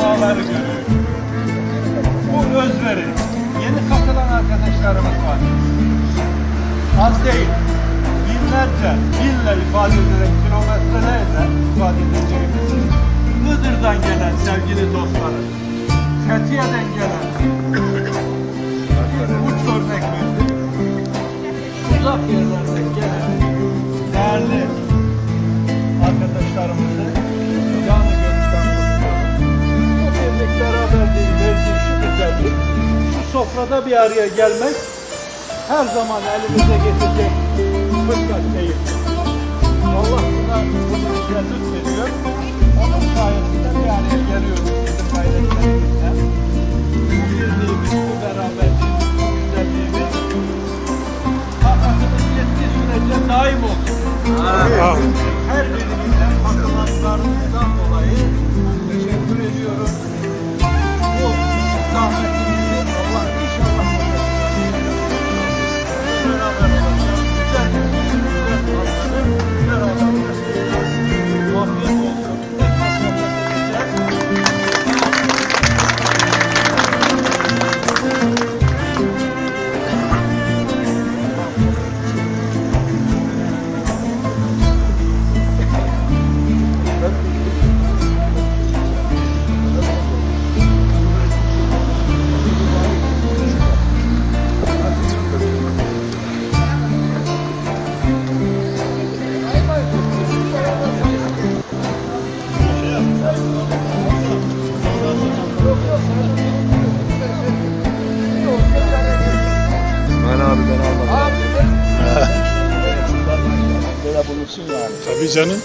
dağları görüyor. Bu özveri. Yeni katılan arkadaşlarımız var. Az değil. Binlerce, binle ifade ederek kilometrelerle ifade edeceğimiz Iğdır'dan gelen sevgili dostlarım, Fethiye'den gelen uç örnek verdim. Uzak yerlerden sofrada bir araya gelmek her zaman elimize geçecek fırsat değil. Allah buna bunu bize lütfediyor. Onun sayesinde bir araya geliyoruz bizim gayretlerimizle. Bu birliğimiz, bu beraberliğimiz, bu güzelliğimiz takatımız yettiği sürece daim olsun. Her birimizden katılanlarımızdan dolayı teşekkür ediyorum. Bulunsun yani. Tabii canım.